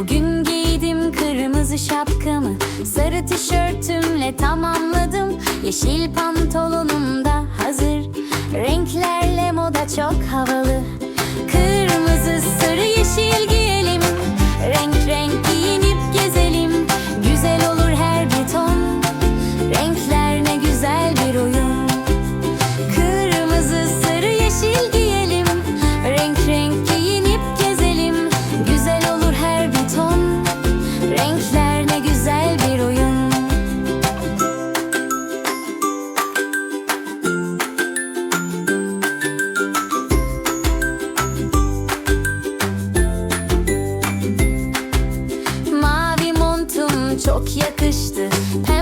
Bugün giydim kırmızı şapkamı Sarı tişörtümle tamamladım. Yeşil pantolonum da hazır Renklerle moda çok havalı. Yakıştı. Pembe